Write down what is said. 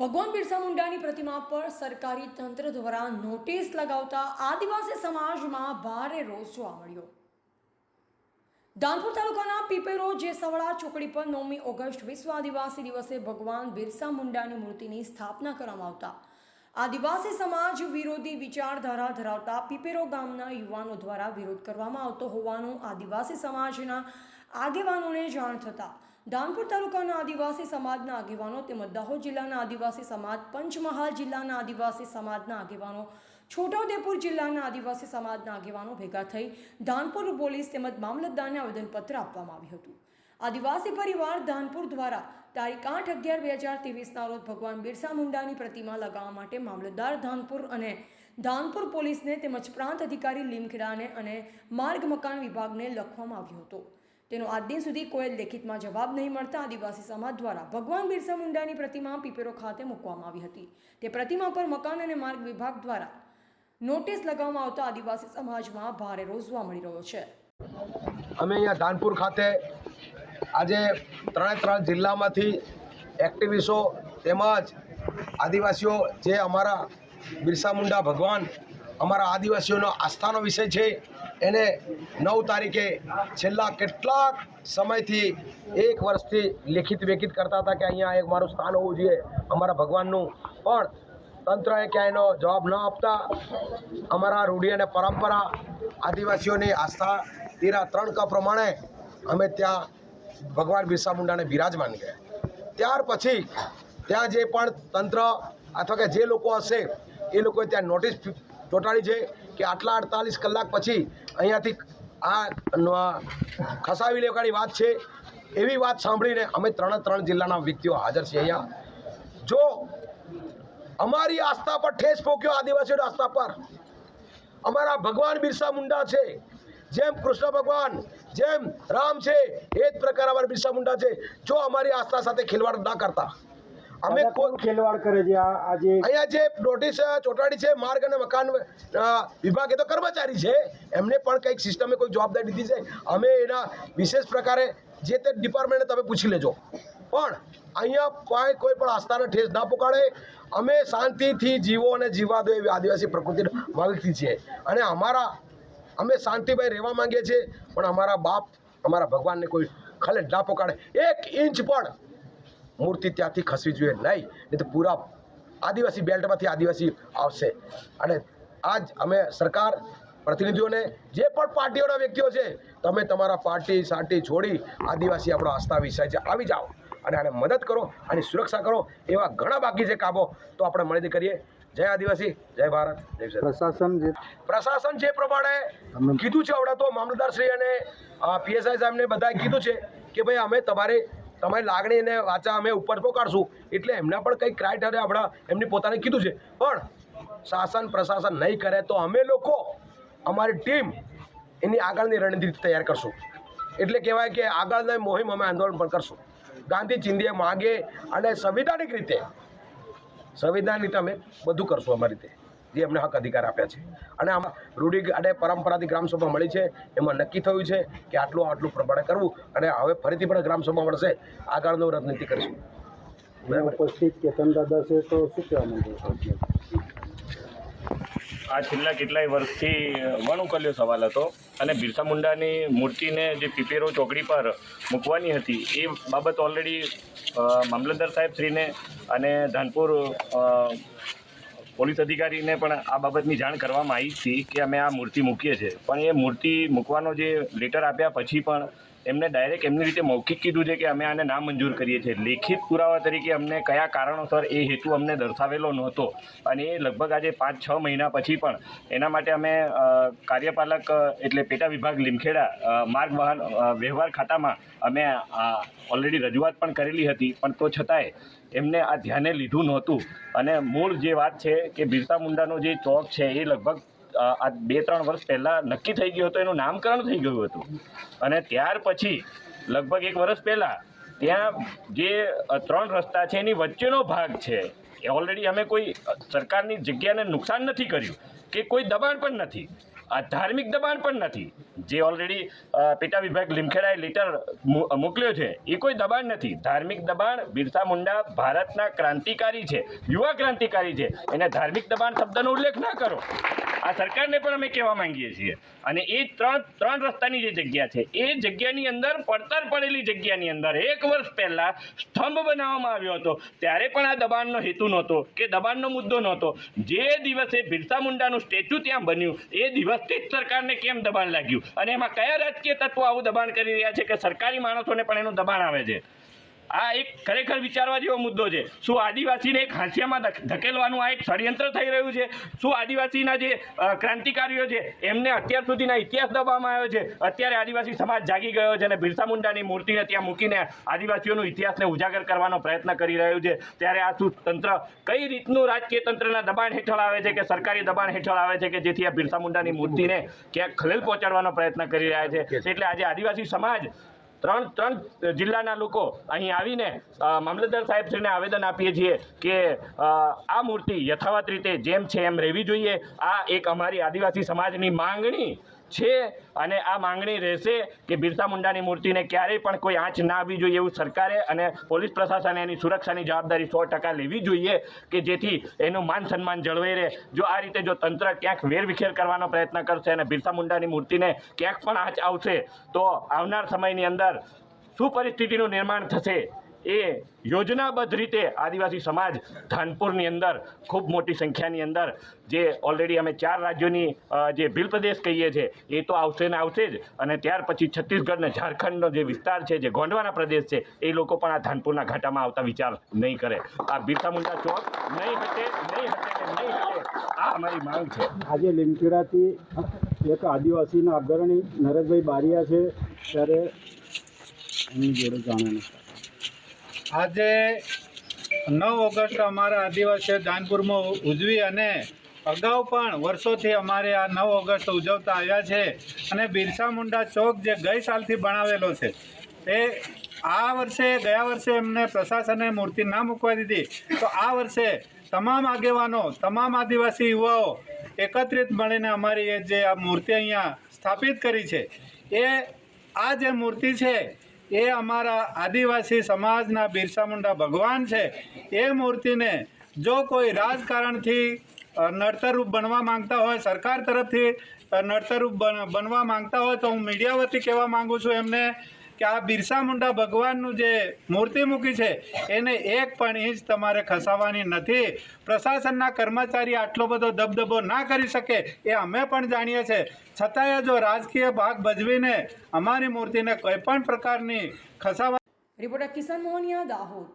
ભગવાન બિરસા મુંડાની પ્રતિમા પર સરકારી તંત્ર દ્વારા નોટિસ લગાવતા આદિવાસી સમાજમાં ભારે રોષ જોવા મળ્યો. ધાનપુર તાલુકાના પીપેરો જે સવળા ચોકડી પર નવમી ઓગસ્ટ વિશ્વ આદિવાસી દિવસે ભગવાન બિરસા મુંડાની મૂર્તિની સ્થાપના કરવામાં આવતા. આદિવાસી સમાજ વિરોધી વિચારધારા ધરાવતા પીપેરો ગામના યુવાનો દ્વારા વિરોધ કરવામાં આવતો હોવાનું આદિવાસી સમાજના આગેવાનોને જાણ થતાં ધાનપુર તાલુકાના આદિવાસી સમાજના આગેવાનો તેમજ દાહોદ જિલ્લાના આદિવાસી સમાજ, પંચમહાલ જિલ્લાના આદિવાસી સમાજના આગેવાનો, છોટાઉદેપુર જિલ્લાના આદિવાસી સમાજના આગેવાનો ભેગા થઈ ધાનપુર પોલીસ તેમજ મામલતદારને આવેદનપત્ર આપવામાં આવ્યું હતું. આદિવાસી પરિવાર ધાનપુર દ્વારા તારીખ આઠ અગિયાર બે હજાર ત્રેવીસના રોજ ભગવાન બિરસા મુંડાની પ્રતિમા લગાવવા માટે મામલતદાર ધાનપુર અને ધાનપુર પોલીસને તેમજ પ્રાંત અધિકારી લીમખેડાને અને માર્ગ મકાન વિભાગને લખવામાં આવ્યો હતો. તેનો આજ દિન સુધી કોઈ લેખિતમાં જવાબ નહીં મળતા આદિવાસી સમાજ દ્વારા ભગવાન બિરસા મુંડાની પ્રતિમા પીપેરો ખાતે મૂકવામાં આવી હતી. તે પ્રતિમા પર મકાન અને માર્ગ વિભાગ દ્વારા નોટિસ લગાવવામાં આવતા આદિવાસી સમાજમાં ભારે રોષ જોવા મળી રહ્યો છે. અમે અહીંયા ધાનપુર ખાતે આજે ત્રણે ત્રણ જિલ્લામાંથી એક્ટિવિસ્ટો તેમજ આદિવાસીઓ જે અમારા બિરસા મુંડા ભગવાન અમારા આદિવાસીઓનો આસ્થાનો વિષય છે. એને નવ તારીખે છેલ્લા કેટલાક સમયથી એક વર્ષથી લેખિત વેખિત કરતા હતા કે અહીંયા એક મારું સ્થાન હોવું જોઈએ અમારા ભગવાનનું. પણ તંત્રએ ક્યાંય એનો જવાબ ન આપતા અમારા રૂઢિ અને પરંપરા આદિવાસીઓની આસ્થા તેરા ત્રણ ક પ્રમાણે અમે ત્યાં ભગવાન બિરસા મુંડાને બિરાજમાન ગયા ત્યાર પછી ત્યાં જે પણ તંત્ર અથવા કે જે લોકો હશે એ લોકોએ ત્યાં નોટિસ ચોંટાડી છે કે આટલા અડતાલીસ કલાક પછી અહીંયાથી આ ખસાવી લેવાની વાત છે. એવી વાત સાંભળીને અમે ત્રણે ત્રણ જિલ્લાના વ્યક્તિઓ હાજર છીએ અહીંયા. જો અમારી આસ્થા પર ઠેસ પોક્યો આદિવાસીઓની આસ્થા પર. અમારા ભગવાન બિરસા મુંડા છે. જેમ કૃષ્ણ ભગવાન, જેમ રામ છે, એ જ પ્રકાર અમારા બિરસા મુંડા છે. જો અમારી આસ્થા સાથે ખેલવાડ ના કરતા અમે કોઈ ખેલવાડ કરે છે? આજે અહીંયા જે નોટિસ ચોટાડી છે માર્ગ અને મકાન વિભાગે એ તો કર્મચારી છે. એમને પણ કંઈક સિસ્ટમે કોઈ જવાબદારી દીધી છે. અમે એના વિશેષ પ્રકારે જે તે ડિપાર્ટમેન્ટને તમે પૂછી લેજો. પણ અહીંયા કોઈ કોઈ પણ આસ્થાને ઠેસ ના પોકાડે. અમે શાંતિથી જીવો અને જીવા દો એવી આદિવાસી પ્રકૃતિને માગતી છીએ. અને અમારા અમે શાંતિભાઈ રહેવા માંગીએ છીએ પણ અમારા બાપ અમારા ભગવાનને કોઈ ખલે ના પોકાડે. એક ઇંચ પણ મૂર્તિ ત્યાંથી ખસવી જોઈએ નહીં નહીં તો પૂરા આદિવાસી બેલ્ટમાંથી આદિવાસી આવશે. અને આજ અમે સરકાર પ્રતિનિધિઓને જે પણ પાર્ટીઓના વ્યક્તિઓ છે તમે તમારા પાર્ટી સાટી છોડી આદિવાસી આપણો આસ્થા વિષય છે આવી જાઓ અને આને મદદ કરો આની સુરક્ષા કરો એવા ઘણા બાકી છે કામો તો આપણે મળીને કરીએ. જય આદિવાસી જય ભારત જય પ્રશાસન જે પ્રશાસન જે પ્રમાણે કીધું છે હમણાં તો મામલતદારશ્રી અને પીએસઆઈ સાહેબને બધાએ કીધું છે કે ભાઈ અમે તમારે તમારી લાગણી અને વાચા અમે ઉપર પહોંચાડશું એટલે એમના પણ કંઈક ક્રાઇટેરિયા આપણા એમને પોતાને કીધું છે. પણ શાસન પ્રશાસન નહીં કરે તો અમે લોકો અમારી ટીમ એની આગળની રણનીતિ તૈયાર કરશું. એટલે કહેવાય કે આગળની મોહિમ અમે આંદોલન પણ કરશું. ગાંધી ચિંધીએ માગે અને સંવિધાનિક રીતે સંવિધાન રીતે અમે બધું કરશું અમારી રીતે. જે એમને હક અધિકાર આપ્યા છે. અને આમાં રૂઢિ અને પરંપરાથી ગ્રામસભા મળી છે. એમાં નક્કી થયું છે કે આટલું આટલું પ્રમાણે કરવું અને હવે ફરીથી પણ ગ્રામસભા મળશે. આગળનું રાજનીતિ કરીશું. ઉપસ્થિત કેતન દાદા છે તો શું કહેવા માંગો આ છેલ્લા કેટલાય વર્ષથી વણુકલ્યો સવાલ હતો અને બિરસા મુંડાની મૂર્તિને જે પીપેરો ચોકડી પર મૂકવાની હતી એ બાબત ઓલરેડી મામલતદાર સાહેબ શ્રીને અને ધાનપુર પોલીસ અધિકારીને પણ આ બાબતની જાણ કરવામાં આવી હતી કે અમે આ મૂર્તિ મૂકીએ છીએ. પણ એ મૂર્તિ મૂકવાનો જે લેટર આપ્યા પછી પણ એમને ડાયરેક્ટ એમની રીતે મૌખિક કીધું છે કે અમે આને ના મંજૂર કરીએ છીએ. લેખિત પુરાવા તરીકે અમને કયા કારણોસર એ હેતુ અમને દર્શાવેલો નહોતો. અને એ લગભગ આજે પાંચ, છ મહિના પછી પણ એના માટે અમે કાર્યપાલક એટલે પેટા વિભાગ લીમખેડા માર્ગ વાહન વ્યવહાર ખાતામાં અમે ઓલરેડી રજૂઆત પણ કરેલી હતી. પણ તો છતાંય એમને આ ધ્યાને લીધું નહોતું. અને મૂળ જે વાત છે કે બિરસા મુંડાનો જે ચોક છે એ લગભગ આ બે, ત્રણ વર્ષ પહેલાં નક્કી થઈ ગયું હતું, એનું નામકરણ થઈ ગયું હતું. અને ત્યાર પછી, લગભગ એક વર્ષ પહેલાં, ત્યાં જે ત્રણ રસ્તા છે, એની વચ્ચેનો ભાગ છે, એ ઓલરેડી અમે કોઈ સરકારની જગ્યાને નુકસાન નથી કર્યું, કે કોઈ દબાણ પણ નથી. આ ધાર્મિક દબાણ પણ નથી. જે ઓલરેડી પેટા વિભાગ લીમખેડાએ લેટર મોકલ્યો છે, એ કોઈ દબાણ નથી. ધાર્મિક દબાણ બિરસા મુંડા ભારતના ક્રાંતિકારી છે, યુવા ક્રાંતિકારી છે. એને ધાર્મિક દબાણ શબ્દનો ઉલ્લેખ ના કરો. આ સરકારને પણ અમે કહેવા માંગીએ છીએ. અને એ ત્રણ ત્રણ રસ્તાની જે જગ્યા છે, એ જગ્યાની અંદર પડતર પડેલી જગ્યાની અંદર એક વર્ષ પહેલાં સ્તંભ બનાવવામાં આવ્યો હતો. ત્યારે પણ આ દબાણનો હેતુ નહોતો કે દબાણનો મુદ્દો નહોતો. જે દિવસે બિરસા મુંડાનું સ્ટેચ્યુ ત્યાં બન્યું, એ દિવસથી જ સરકારને કેમ દબાણ લાગ્યું? અને એમાં કયા રાજકીય તત્વો આવું દબાણ કરી રહ્યા છે કે સરકારી માણસોને પણ એનું દબાણ આવે છે? આ એક ખરેખર વિચારવા જેવો મુદ્દો છે. શું આદિવાસીને એક હાંસિયામાં ધકેલવાનું આ એક ષડયંત્ર થઈ રહ્યું છે? શું આદિવાસીના જે ક્રાંતિકારીઓ છે એમને અત્યાર સુધીના ઇતિહાસ દબાવવામાં આવ્યો છે? અત્યારે આદિવાસી સમાજ જાગી ગયો છે અને બિરસા મુંડાની મૂર્તિને ત્યાં મૂકીને આદિવાસીઓનું ઇતિહાસને ઉજાગર કરવાનો પ્રયત્ન કરી રહ્યું છે. ત્યારે આ શું તંત્ર કઈ રીતનું રાજકીય તંત્રના દબાણ હેઠળ આવે છે કે સરકારી દબાણ હેઠળ આવે છે કે જેથી આ બિરસા મુંડાની મૂર્તિને ક્યાંક ખલેલ પહોંચાડવાનો પ્રયત્ન કરી રહ્યા છે? એટલે આજે આદિવાસી સમાજ ત્રણ ત્રણ જિલ્લાના લોકો અહીં આવીને મામલતદાર સાહેબશ્રીને આવેદન આપીએ છીએ કે આ મૂર્તિ યથાવત રીતે જેમ છે એમ રહેવી જોઈએ. આ એક અમારી આદિવાસી સમાજની માંગણી છે અને આ માંગણી રહેશે કે બિરસા મુંડાની મૂર્તિને ક્યારેય પણ કોઈ આંચ ના આવવી જોઈએ એવું સરકારે અને પોલીસ પ્રશાસને એની સુરક્ષાની જવાબદારી સો ટકા લેવી જોઈએ કે જેથી એનું માન સન્માન જળવાઈ રહે. જો આ રીતે જો તંત્ર ક્યાંક વેરવિખેર કરવાનો પ્રયત્ન કરશે અને બિરસા મુંડાની મૂર્તિને ક્યાંક પણ આંચ આવશે, તો આવનાર સમયની અંદર શું પરિસ્થિતિનું નિર્માણ થશે. એ યોજનાબદ્ધ રીતે આદિવાસી સમાજ ધાનપુરની અંદર ખૂબ મોટી સંખ્યાની અંદર જે ઓલરેડી અમે ચાર રાજ્યોની જે ભીલ પ્રદેશ કહીએ છીએ એ તો આવશે ને આવશે જ. અને ત્યાર પછી છત્તીસગઢ ને ઝારખંડનો જે વિસ્તાર છે, જે ગોંડવાના પ્રદેશ છે, એ લોકો પણ આ ધાનપુરના ઘાટામાં આવતા વિચાર નહીં કરે. આ બિરસા મુંડા ચોક નહીં હટે નહીં હટે નહીં હટે. આ અમારી માંગ છે. આજે લીમખેડાથી એક આદિવાસીના અગ્રણી નરેશભાઈ બારિયા છે, ત્યારે એની જોડે જાણવાનું આજે નવ ઓગસ્ટ અમારા આદિવાસીઓ દાનપુરમાં ઉજવી અને અગાઉ પણ વર્ષોથી અમારે આ નવ ઓગસ્ટ ઉજવતા આવ્યા છે અને બિરસા મુંડા ચોક જે ગઈ સાલથી બનાવેલો છે, એ આ વર્ષે, ગયા વર્ષે એમને પ્રશાસને મૂર્તિ ના મૂકવા દીધી. તો આ વર્ષે તમામ આગેવાનો, તમામ આદિવાસી યુવાઓ એકત્રિત મળીને અમારી જે આ મૂર્તિ અહીંયા સ્થાપિત કરી છે, એ આ જે મૂર્તિ છે એ અમારા આદિવાસી સમાજના બિરસા મુંડા ભગવાન છે. એ મૂર્તિને જો કોઈ રાજકારણથી નડતરરૂપ બનવા માંગતા હોય, સરકાર તરફથી નડતરરૂપ બનવા માંગતા હોય તો હું મીડિયા વતી કહેવા માંગુ છું એમને. કે આ બિરસા મુંડા ભગવાનનું જે મૂર્તિ મૂકી છે, એને એક પણ ઇંચ તમારે ખસાવવાની નથી. પ્રશાસનના કર્મચારી આટલો બધો દબદબો ના કરી શકે એ અમે પણ જાણીએ છીએ. છતાંય જો રાજકીય ભાગ ભજવીને અમારી મૂર્તિને કોઈ પણ પ્રકારની ખસાવા રિપોર્ટર કિશન મોહનિયા, દાહોદ.